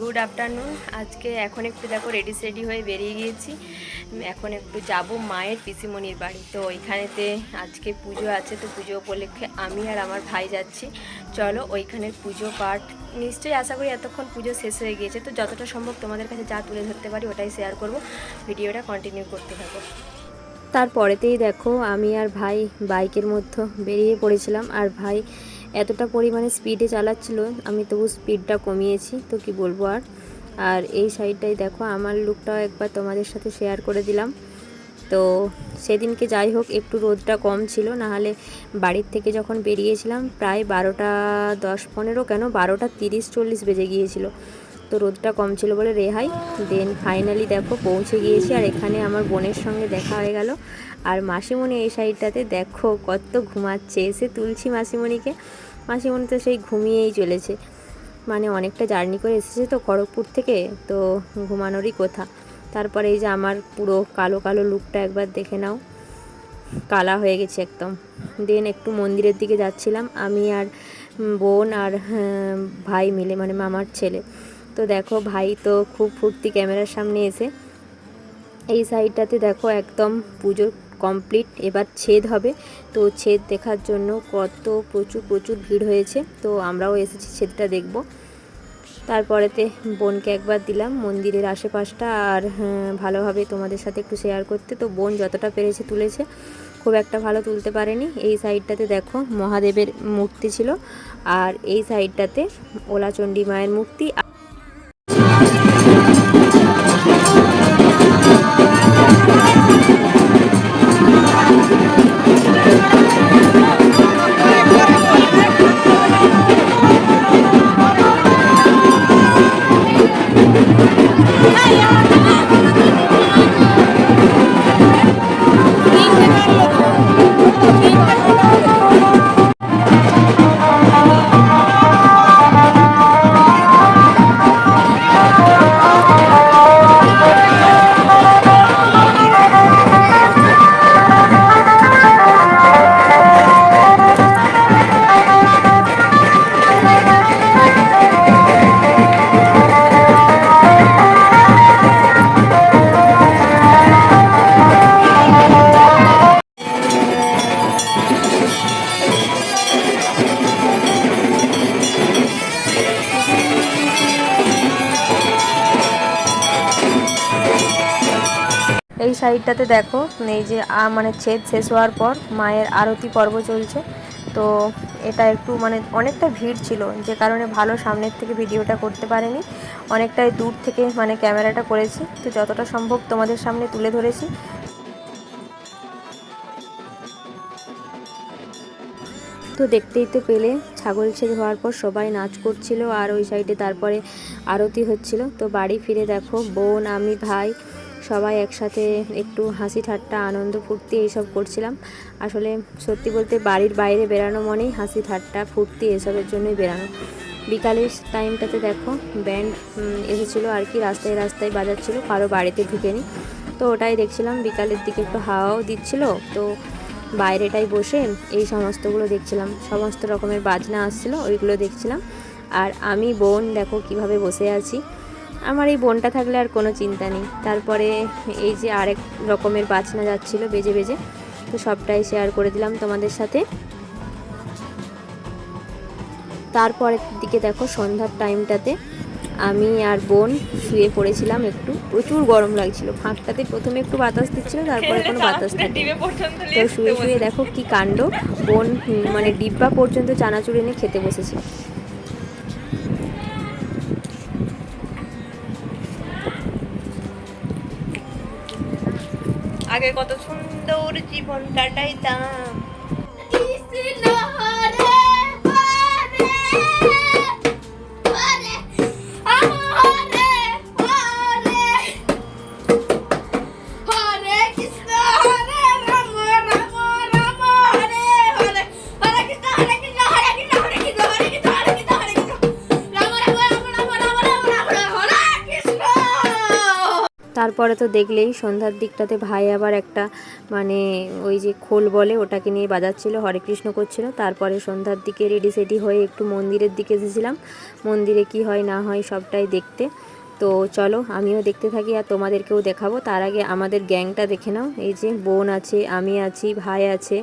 Good afternoon আজকে এখন একটু দেখো রেডি সেডি হয়ে বেরিয়ে গিয়েছি। এখন একটু যাব মায়ের পিসিমণির বাড়ি। তো ওইখানেতে আজকে পুজো আছে, তো পুজো উপলক্ষে আমি আর আমার ভাই যাচ্ছি। চলো ওইখানের পুজো পাঠ। নিশ্চয়ই আশা করি এতক্ষণ পুজো শেষ হয়ে গিয়েছে। তো যতটা সম্ভব তোমাদের কাছে যা তুলে ধরতে পারি ওটাই শেয়ার করব। ভিডিওটা কন্টিনিউ করতে থাকো। তারপরেতেই দেখো আমি আর ভাই বাইকের মধ্যে বেরিয়ে পড়েছিলাম। আর ভাই এতটা পরিমাণে স্পিডে চালাচ্ছিল, আমি তবু স্পিডটা কমিয়েছি, তো কি বলব আর। আর এই সাইডটাই দেখো, আমার লুকটাও একবার তোমাদের সাথে শেয়ার করে দিলাম। তো সেদিনকে যাই হোক, একটু রোদটা কম ছিল, নাহলে বাড়ির থেকে যখন বেরিয়েছিলাম, প্রায় বারোটা দশ পনেরো কেন, বারোটা তিরিশ চল্লিশ বেজে গিয়েছিল। তো রোদটা কম ছিল বলে রেহাই। দেন ফাইনালি দেখো, পৌঁছে গিয়েছি, আর এখানে আমার বোনের সঙ্গে দেখা হয়ে গেল। আর মাসিমণি এই সাইডটাতে দেখো কত ঘুমাচ্ছে। এসে তুলছি মাসিমণিকে। মাসিমণি তো সেই ঘুমিয়েই চলেছে। মানে অনেকটা জার্নি করে এসেছে তো খড়গপুর থেকে তো ঘুমানোরই কথা। তারপরে এই যে আমার পুরো কালো কালো লুকটা একবার দেখে নাও। কালা হয়ে গেছে একদম। দেন একটু মন্দিরের দিকে যাচ্ছিলাম। আমি আর বোন আর হ্যাঁ, ভাই মিলে মানে মামার ছেলে। তো দেখো ভাই তো খুব ফুর্তি ক্যামেরার সামনে এসে। এই সাইডটাতে দেখো একদম পুজো কমপ্লিট এবার ছেদ হবে। তো ছেদ দেখার জন্য কত প্রচুর প্রচুর ভিড় হয়েছে। তো আমরাও এসেছি ছেদটা দেখব। তারপরেতে বোনকে একবার দিলাম মন্দিরের আশেপাশটা। আর হ্যাঁ, ভালোভাবে তোমাদের সাথে একটু শেয়ার করতে। তো বোন যতটা পেরেছে তুলেছে খুব একটা ভালো তুলতে পারেনি। এই সাইডটাতে দেখো মহাদেবের মূর্তি ছিল। আর এই সাইডটাতে ওলাচণ্ডী মায়ের মূর্তি। এই সাইডটাতে দেখো, এই যে মানে ছেদ শেষ হওয়ার পর মায়ের আরতি পর্ব চলছে। তো এটা একটু মানে অনেকটা ভিড় ছিল, যে কারণে ভালো সামনের থেকে ভিডিওটা করতে পারিনি। অনেকটাই দূর থেকে মানে ক্যামেরাটা করেছি। তো যতটা সম্ভব তোমাদের সামনে তুলে ধরেছি। তো দেখতেই তো পেলে, ছাগল ছেদ হওয়ার পর সবাই নাচ করছিল, আর ওই সাইডে তারপরে আরতি হচ্ছিল। তো বাড়ি ফিরে দেখো, বোন, আমি, ভাই সবাই একসাথে একটু হাসি ঠাট্টা, আনন্দ, ফুর্তি এইসব করছিলাম। আসলে সত্যি বলতে বাড়ির বাইরে বেরানো মনেই হাসি ঠাট্টা, ফুর্তি এসবের জন্যই বেরানো বিকালের টাইমটাতে দেখো, ব্যান্ড এসেছিল আর কি, রাস্তায় রাস্তায় বাজাচ্ছিলো, কারও বাড়িতে ঢুকেনি। তো ওটাই দেখছিলাম, বিকালের দিকে একটু হাওয়াও দিচ্ছিল। তো বাইরেটাই বসে এই সমস্তগুলো দেখছিলাম। সমস্ত রকমের বাজনা আসছিল, ওইগুলো দেখছিলাম। আর আমি, বোন, দেখো কীভাবে বসে আছি। আমার এই বোনটা থাকলে আর কোনো চিন্তা নেই। তারপরে এই যে আরেক রকমের বাজনা যাচ্ছিল বেজে বেজে তো সবটাই শেয়ার করে দিলাম তোমাদের সাথে। তারপরের দিকে দেখো সন্ধ্যার টাইমটাতে আমি আর বোন শুয়ে পড়েছিলাম একটু। প্রচুর গরম লাগছিল। ফাঁকটাতে প্রথমে একটু বাতাস দিচ্ছিল তারপরে কোনো বাতাস থাকে তো শুয়ে শুয়ে দেখো কি কাণ্ড। বোন মানে ডিব্বা পর্যন্ত চানাচুর এনে খেতে বসেছে। আগে কত সুন্দর জীবন কাটাইতাম তারপরে তো দেখলেই সন্ধ্যার দিকটাতে ভাই আবার একটা মানে ওই যে খোল বলে ওটাকে নিয়ে বাজাচ্ছিল, হরে কৃষ্ণ করছিল। তারপরে সন্ধ্যার দিকে রেডি সেডি হয়ে একটু মন্দিরের দিকে এসেছিলাম। মন্দিরে কি হয় না হয় সবটাই দেখতে। তো চলো আমিও দেখতে থাকি আর তোমাদেরকেও দেখাবো। তার আগে আমাদের গ্যাংটা দেখে নাও। এই যে বোন আছে, আমি আছি, ভাই আছে,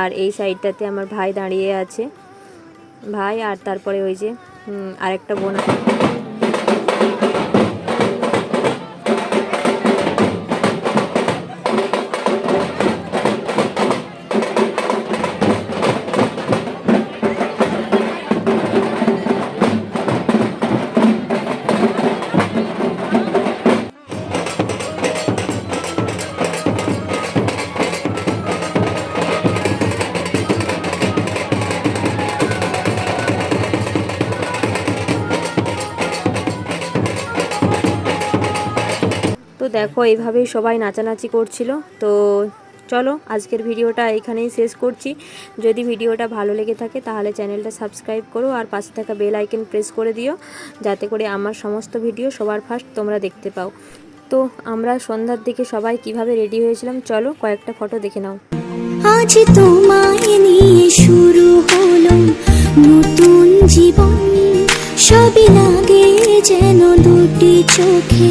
আর এই সাইডটাতে আমার ভাই দাঁড়িয়ে আছে। ভাই আর তারপরে ওই যে আরেকটা বোন আছে। দেখো, এইভাবেই সবাই নাচানাচি করছিল। তো চলো, আজকের ভিডিওটা এখানেই শেষ করছি। যদি ভিডিওটা ভালো লেগে থাকে, তাহলে চ্যানেলটা সাবস্ক্রাইব করো আর পাশে থাকা বেল আইকন প্রেস করে দিও, যাতে করে আমার সমস্ত ভিডিও সবার ফার্স্ট তোমরা দেখতে পাও। তো আমরা সন্ধ্যার দিকে সবাই কীভাবে রেডি হয়েছিলাম, চলো কয়েকটা ফটো দেখে নাও। আজ তোমায় নিয়ে শুরু হলো নতুন জীবন। সবই লাগে যেন দুটি চোখে।